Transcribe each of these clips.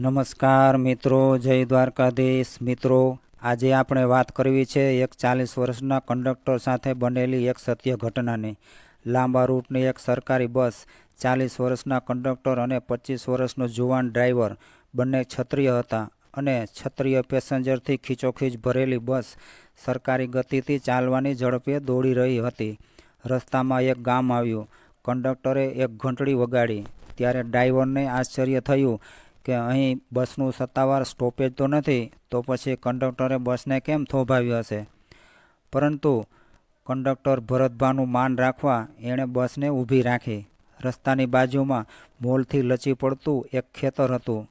નમસ્કાર મિત્રો, જય દ્વારકાધીશ. મિત્રો, આજે આપણે વાત કરવી છે એક ચાલીસ વર્ષના કંડક્ટર સાથે બનેલી એક સત્ય ઘટનાની. લાંબા રૂટની એક સરકારી બસ, ચાલીસ વર્ષના કંડક્ટર અને પચીસ વર્ષનો જુવાન ડ્રાઈવર, બંને ક્ષત્રિય હતા અને ક્ષત્રિય પેસેન્જરથી ખીચોખીચ ભરેલી બસ સરકારી ગતિથી ચાલવાની ઝડપે દોડી રહી હતી. રસ્તામાં એક ગામ આવ્યું. કંડક્ટરે એક ઘંટડી વગાડી. ત્યારે ડ્રાઈવરને આશ્ચર્ય થયું કે અહીં બસનું સત્તાવાર સ્ટોપેજ તો નથી, તો પછી કંડક્ટરે બસને કેમ થોભાવી હશે? પરંતુ કંડક્ટર ભરતભાનું માન રાખવા એણે બસને ઊભી રાખી. રસ્તાની બાજુમાં મોલથી લચી પડતું એક ખેતર હતું.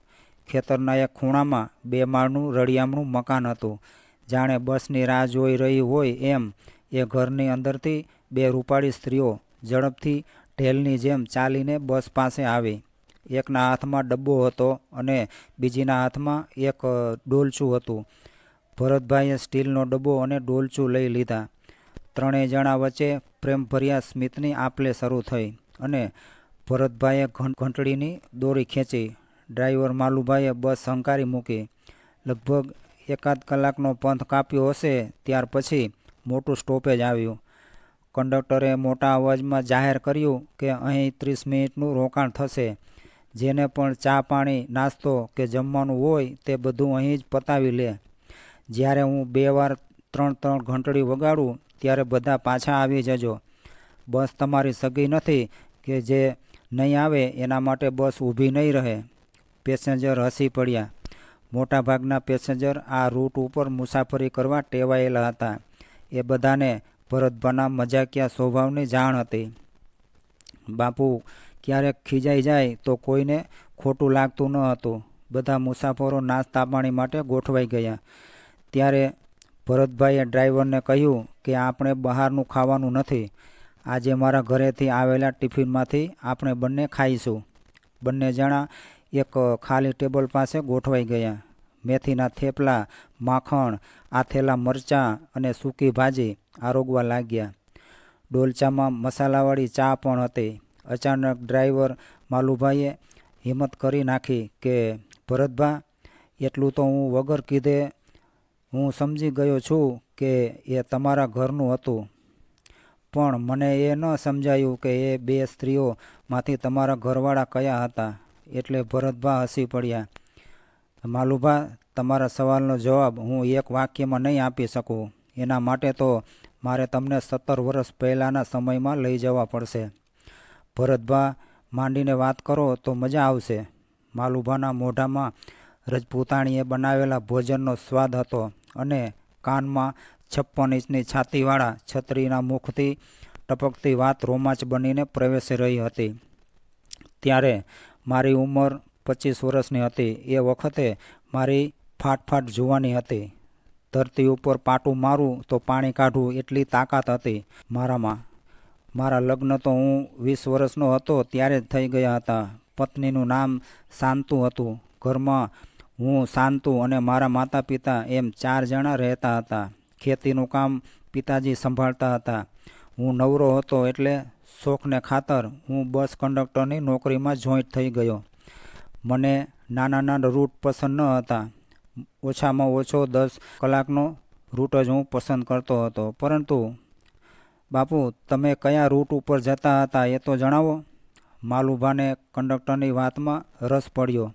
ખેતરના એક ખૂણામાં બે માળનું રળિયામણું મકાન હતું. જાણે બસની રાહ જોઈ રહી હોય એમ, એ ઘરની અંદરથી બે રૂપાળી સ્ત્રીઓ ઝડપથી ઢેલની જેમ ચાલીને બસ પાસે આવી. એકના હાથમાં ડબ્બો હતો અને બીજીના હાથમાં એક ડોલચું હતું. ભરતભાઈએ સ્ટીલનો ડબ્બો અને ડોલચું લઈ લીધા. ત્રણેય જણા વચ્ચે પ્રેમભર્યા સ્મિતની આપલે શરૂ થઈ અને ભરતભાઈએ ઘંટડીની દોરી ખેંચી. ડ્રાઈવર માલુભાઈએ બસ હંકારી મૂકી. લગભગ એકાદ કલાકનો પંથ કાપ્યો હશે ત્યાર પછી મોટું સ્ટોપેજ આવ્યું. કંડક્ટરે મોટા અવાજમાં જાહેર કર્યું કે અહીં ત્રીસ મિનિટનું રોકાણ થશે. જેને પણ ચા પાણી, નાસ્તો કે જમવાનું હોય તે બધું અહીં જ પતાવી લે. જ્યારે હું બે વાર ત્રણ ત્રણ ઘંટડી વગાડું, ત્યારે બધા પાછા આવી જજો. બસ તમારી સગી નથી કે જે નહીં આવે એના માટે બસ ઊભી નહીં રહે. પેસેન્જર હસી પડ્યા. મોટાભાગના પેસેન્જર આ રૂટ ઉપર મુસાફરી કરવા ટેવાયેલા હતા. એ બધાને ભરતભાના મજાકિયા સ્વભાવની જાણ હતી. બાપુ ક્યારેક ખીજાઈ જાય તો કોઈને ખોટું લાગતું ન હતું. બધા મુસાફરો નાસ્તા પાણી માટે ગોઠવાઈ ગયા. ત્યારે ભરતભાઈએ ડ્રાઈવરને કહ્યું કે આપણે બહારનું ખાવાનું નથી. આજે મારા ઘરેથી આવેલા ટિફિનમાંથી આપણે બંને ખાઈશું. બંને જણા એક ખાલી ટેબલ પાસે ગોઠવાઈ ગયા. મેથીના થેપલા, માખણ, આથેલા મરચાં અને સૂકી ભાજી આરોગવા લાગ્યા. ડોલચામાં મસાલાવાળી ચા પણ હતી. અચાનક ડ્રાઈવર માલુભાઈએ હિંમત કરી નાખી કે ભરતભા એટલું તો હું વગર કીધે હું સમજી ગયો છું કે એ તમારા ઘરનું હતું. પણ મને એ ન સમજાયું કે એ બે સ્ત્રીઓમાંથી તમારા ઘરવાળા કયા હતા. એટલે ભરતભા હસી પડ્યા. માલુભા, તમારા સવાલનો જવાબ હું એક વાક્યમાં નહીં આપી શકું. એના માટે તો મારે તમને સત્તર વર્ષ પહેલાંના સમયમાં લઈ જવા પડશે. ભરતભા માંડીને વાત કરો તો મજા આવશે. માલુભાના મોઢામાં રજપૂતાણીએ બનાવેલા ભોજનનો સ્વાદ હતો અને કાનમાં છપ્પન ઇંચની છાતીવાળા છત્રીના મુખથી ટપકતી વાત રોમાંચ બનીને પ્રવેશી રહી હતી. ત્યારે મારી ઉંમર પચીસ વર્ષની હતી. એ વખતે મારી ફાટફાટ જોવાની હતી. ધરતી ઉપર પાટું મારું તો પાણી કાઢવું એટલી તાકાત હતી મારામાં. મારા લગ્ન તો હું વીસ વર્ષનો હતો, ત્યારે જ થઈ ગયા હતા. પત્નીનું નામ શાંતુ હતું. ઘરમાં હું શાંતુ અને મારા માતા પિતા એમ ચાર જણા રહેતા હતા. ખેતીનું કામ પિતાજી સંભાળતા હતા. હું નવરો હતો એટલે શોખને ખાતર હું બસ કંડક્ટરની નોકરીમાં જોઈન્ટ થઈ ગયો. મને નાના નાના રૂટ પસંદ ન હતા. ઓછામાં ઓછો દસ કલાકનો રૂટ જ હું પસંદ કરતો હતો. પરંતુ બાપુ, તમે કયા રૂટ ઉપર જતા હતા એ તો જણાવો. માલુભાને કંડક્ટરની વાતમાં રસ પડ્યો.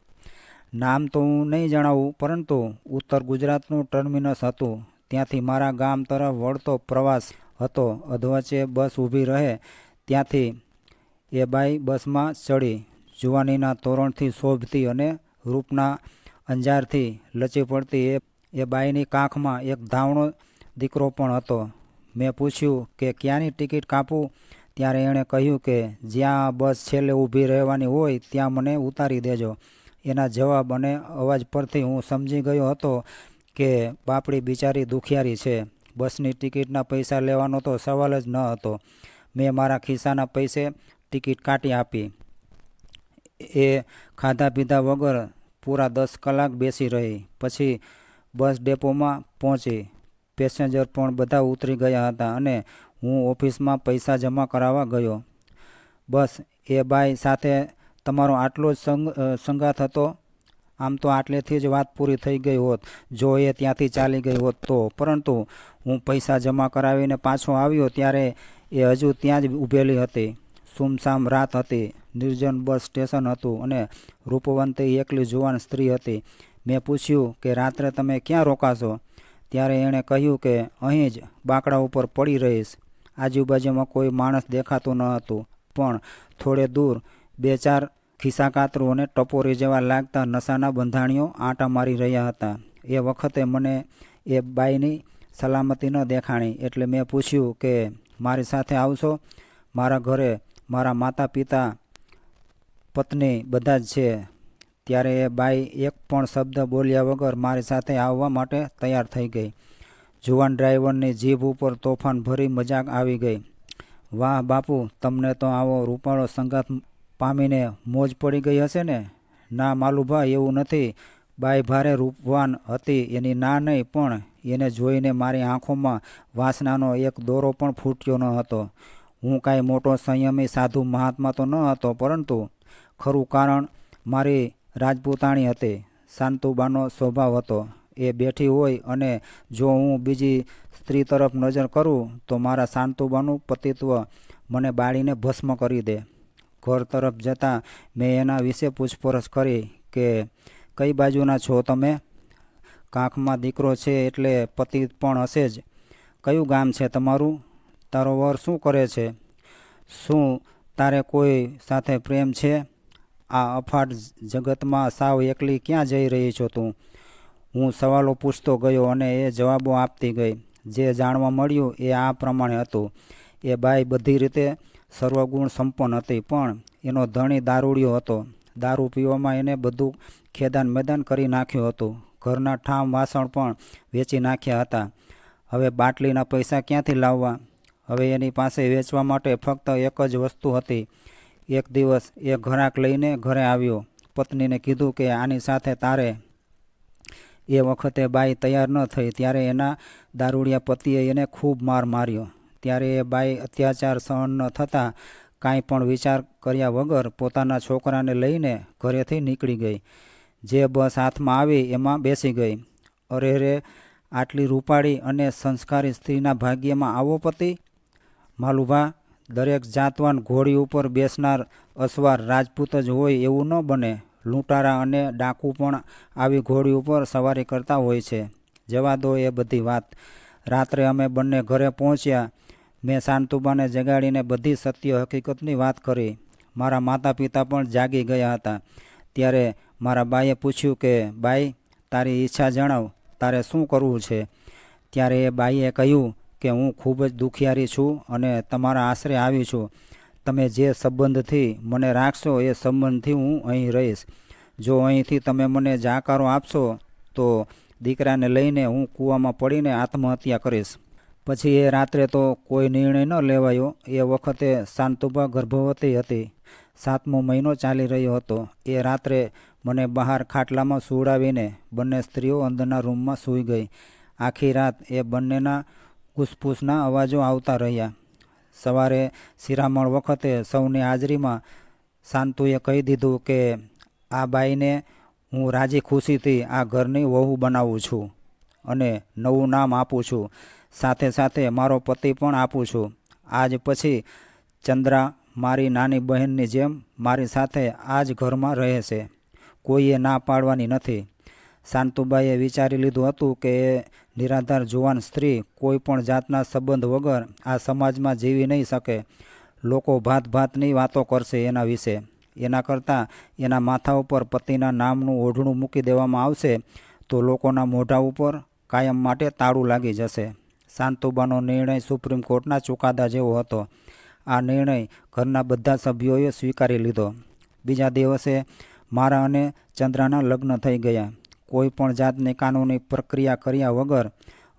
નામ તો હું નહીં જણાવું, પરંતુ ઉત્તર ગુજરાતનું ટર્મિનસ હતું. ત્યાંથી મારા ગામ તરફ વળતો પ્રવાસ હતો. અધવચ્ચે બસ ઊભી રહે, ત્યાંથી એ બાઈ બસમાં ચડી. જુવાનીના તોરણથી શોભતી અને રૂપના અંજારથી લચી પડતી એ એ બાઈની કાંખમાં એક ધાવણો દીકરો પણ હતો. મેં પૂછ્યું કે ક્યાંની ટિકિટ કાપું? ત્યારે એણે કહ્યું કે જ્યાં બસ છેલ્લે ઊભી રહેવાની હોય ત્યાં મને ઉતારી દેજો. એના જવાબ અને અવાજ પરથી હું સમજી ગયો હતો કે બાપડી બિચારી દુખિયારી છે. બસની ટિકિટના પૈસા લેવાનો તો સવાલ જ ન હતો. મેં મારા ખિસ્સાના પૈસે ટિકિટ કાઢી આપી. એ ખાધા પીધા વગર પૂરા દસ કલાક બેસી રહી. પછી બસ ડેપોમાં પહોંચી. પેસેન્જર પણ બધા ઉતરી ગયા હતા અને હું ઓફિસમાં પૈસા જમા કરાવવા ગયો. બસ, એ બાઈ સાથે તમારો આટલો જ સંગ સંગાથ હતો? આમ તો આટલેથી જ વાત પૂરી થઈ ગઈ હોત, જો એ ત્યાંથી ચાલી ગઈ હોત તો. પરંતુ હું પૈસા જમા કરાવીને પાછો આવ્યો ત્યારે એ હજુ ત્યાં જ ઊભેલી હતી. સુમસામ રાત હતી. નિર્જન બસ સ્ટેશન હતું અને રૂપવંતી એકલી જુવાન સ્ત્રી હતી. મેં પૂછ્યું કે, રાત્રે તમે ક્યાં રોકાશો? ત્યારે એણે કહ્યું કે, અહીં જ બાંકડા ઉપર પડી રહીશ. આજુબાજુમાં કોઈ માણસ દેખાતું ન હતું. પણ થોડે દૂર બે ચાર ખિસ્સા કાતરું અને ટપોરી જેવા લાગતા નશાના બંધાણીઓ આંટા મારી રહ્યા હતા. એ વખતે મને એ બાઈની સલામતી ન દેખાણી. એટલે મેં પૂછ્યું કે, મારી સાથે આવશો? મારા ઘરે મારા માતા પિતા પત્ની બધા જ છે. ત્યારે એ બાઈ એક પણ શબ્દ બોલ્યા વગર મારી સાથે આવવા માટે તૈયાર થઈ ગઈ. જુવાન ડ્રાઈવરની જીભ ઉપર તોફાન ભરી મજાક આવી ગઈ. વાહ બાપુ, તમને તો આવો રૂપાળો સંગાત પામીને મોજ પડી ગઈ હશે ને? ના માલુભાઈ એવું નથી. બાઈ ભારે રૂપવાન હતી. એની ના નહીં, પણ એને જોઈને મારી આંખોમાં વાસનાનો એક દોરો પણ ફૂટ્યો ન હતો. હું કાંઈ મોટો સંયમી સાધુ મહાત્મા તો ન હતો, પરંતુ ખરું કારણ મારી રાજપૂતાણી હતી. શાંતુબાનો સ્વભાવ હતો. એ બેઠી હોય અને જો હું બીજી સ્ત્રી તરફ નજર કરું, તો મારા શાંતુબાનું પતિત્વ મને બાળીને ભસ્મ કરી દે. ઘર તરફ જતાં મેં એના વિશે પૂછપરછ કરી કે, કઈ બાજુના છો તમે? કાંખમાં દીકરો છે એટલે પતિ પણ હશે જ. કયું ગામ છે તમારું? તારો વર શું કરે છે? શું તારે કોઈ સાથે પ્રેમ છે? આ અફાટ જગતમાં સાવ એકલી ક્યાં જઈ રહી છો તું? હું સવાલો પૂછતો ગયો અને એ જવાબો આપતી ગઈ. જે જાણવા મળ્યું એ આ પ્રમાણે હતું. એ બાઈ બધી રીતે સર્વગુણ સંપન્ન હતી, પણ એનો ધણી દારૂડિયો હતો. દારૂ પીવામાં એને બધું ખેદાન મેદાન કરી નાખ્યું હતું. ઘરના ઠામ વાસણ પણ વેચી નાખ્યા હતા. હવે બાટલીના પૈસા ક્યાંથી લાવવા? હવે એની પાસે વેચવા માટે ફક્ત એક જ વસ્તુ હતી. એક દિવસ એ ઘરાક લઈને ઘરે આવ્યો. પત્નીને કીધું કે આની સાથે તારે એ વખતે બાઈ તૈયાર ન થઈ. ત્યારે એના દારૂડિયા પતિએ એને ખૂબ માર માર્યો. ત્યારે એ બાઈ અત્યાચાર સહન ન થતાં કાંઈ પણ વિચાર કર્યા વગર પોતાના છોકરાને લઈને ઘરેથી નીકળી ગઈ. જે બસ હાથમાં આવી એમાં બેસી ગઈ. અરે રે, આટલી રૂપાળી અને સંસ્કારી સ્ત્રીના ભાગ્યમાં આવો પતિ. માલુભા દરેક જાતવાન ઘોડી ઉપર બેસનાર અસવાર રાજપૂત જ હોય એવું ન બને. લૂંટારા અને ડાકુ પણ આવી ઘોડી ઉપર સવારી કરતા હોય છે. જવા દો એ બધી વાત. રાત્રે અમે બંને ઘરે પહોંચ્યા. મેં શાંતુબાને જગાડીને બધી સત્ય હકીકતની વાત કરી. મારા માતા પિતા પણ જાગી ગયા હતા. ત્યારે મારા બાઈએ પૂછ્યું કે, બાઈ, તારી ઈચ્છા જણાવ. તારે શું કરવું છે? ત્યારે એ બાઈએ કહ્યું કે હું ખૂબ જ દુખિયારી છું અને તમારા આશરે આવી છું. તમે જે સંબંધથી મને રાખશો એ સંબંધથી હું અહીં રહીશ. જો અહીંથી તમે મને જાકારો આપશો, તો દીકરાને લઈને હું કૂવામાં પડીને આત્મહત્યા કરીશ. પછી એ રાત્રે તો કોઈ નિર્ણય ન લેવાયો. એ વખતે શાંતુભા ગર્ભવતી હતી. સાતમો મહિનો ચાલી રહ્યો હતો. એ રાત્રે મને બહાર ખાટલામાં સુવડાવીને બંને સ્ત્રીઓ અંદરના રૂમમાં સૂઈ ગઈ. આખી રાત એ બંનેના ઘૂસપૂસના અવાજો આવતા રહ્યા. સવારે શિરામણ વખતે સૌની હાજરીમાં શાંતુએ કહી દીધું કે, આ બાઈને હું રાજી ખુશીથી આ ઘરની વહુ બનાવું છું અને નવું નામ આપું છું. સાથે સાથે મારો પતિ પણ આપું છું. આજ પછી ચંદ્રા, મારી નાની બહેનની જેમ મારી સાથે આ જ ઘરમાં રહે છે કોઈએ ના પાડવાની નથી. શાંતુબાઈએ વિચારી લીધું હતું કે નિરાધાર જુવાન સ્ત્રી કોઈ પણ જાતના સંબંધ વગર આ સમાજમાં જીવી નહીં શકે. લોકો ભાત ભાતની વાતો કરશે એના વિશે. એના કરતાં એના માથા ઉપર પતિના નામનું ઓઢણું મૂકી દેવામાં આવશે તો લોકોના મોઢા ઉપર કાયમ માટે તાળું લાગી જશે. શાંતુબાનો નિર્ણય સુપ્રીમ કોર્ટના ચુકાદા જેવો હતો. આ નિર્ણય ઘરના બધા સભ્યોએ સ્વીકારી લીધો. બીજા દિવસે મારા અને ચંદ્રાના લગ્ન થઈ ગયા. કોઈ પણ જાતની કાનૂની પ્રક્રિયા કર્યા વગર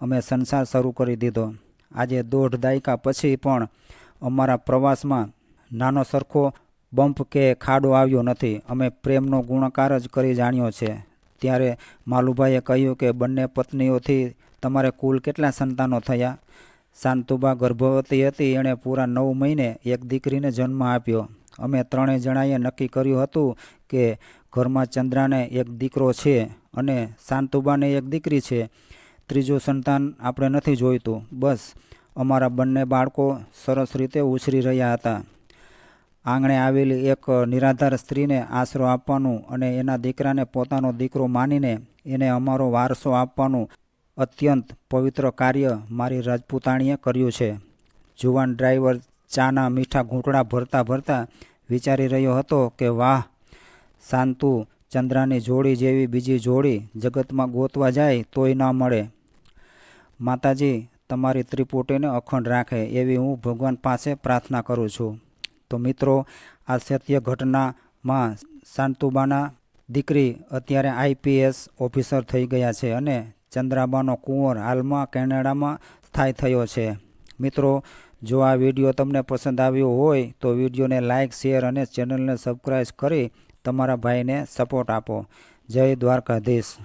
અમે સંસાર શરૂ કરી દીધો. આજે દોઢ દાયકા પછી પણ અમારા પ્રવાસમાં નાનો સરખો બમ્પ કે ખાડો આવ્યો નથી. અમે પ્રેમનો ગુણકાર જ કરી જાણ્યો છે. ત્યારે માલુભાઈએ કહ્યું કે બંને પત્નીઓથી તમારે કુલ કેટલા સંતાનો થયા? શાંતુબા ગર્ભવતી હતી, એણે પૂરા નવ મહિને એક દીકરીને જન્મ આપ્યો. અમે ત્રણેય જણાએ નક્કી કર્યું હતું કે ઘરમાં ચંદ્રાને એક દીકરો છે. અને શાંતુબાને એક દીકરી છે. ત્રીજું સંતાન આપણે નથી જોઈતું. બસ, અમારા બંને બાળકો સરસ રીતે ઉછરી રહ્યા હતા. આંગણે આવેલી એક નિરાધાર સ્ત્રીને આશરો આપવાનું અને એના દીકરાને પોતાનો દીકરો માનીને એને અમારો વારસો આપવાનું અત્યંત પવિત્ર કાર્ય મારી રાજપૂતાણીએ કર્યું છે. જુવાન ડ્રાઈવર ચાના મીઠા ઘૂંટડા ભરતા ભરતા વિચારી રહ્યો હતો કે, વાહ શાંતુ ચંદ્રાની જોડી જેવી બીજી જોડી જગતમાં ગોતવા જાય તોય ન મળે. માતાજી, તમારી ત્રિપુટીને અખંડ રાખે એવી હું ભગવાન પાસે પ્રાર્થના કરું છું. તો મિત્રો, આ સત્ય ઘટનામાં શાંતુબાના દીકરી અત્યારે આઈપીએસ ઓફિસર થઈ ગયા છે અને ચંદ્રાબાનો કુંવર હાલમાં કેનેડામાં સ્થાયી થયો છે. મિત્રો, જો આ વીડિયો તમને પસંદ આવ્યો હોય તો વિડીયોને લાઇક શેર અને ચેનલને સબસ્ક્રાઈબ કરી તમારા ભાઈને સપોર્ટ આપો. જય દ્વારકાધીશ.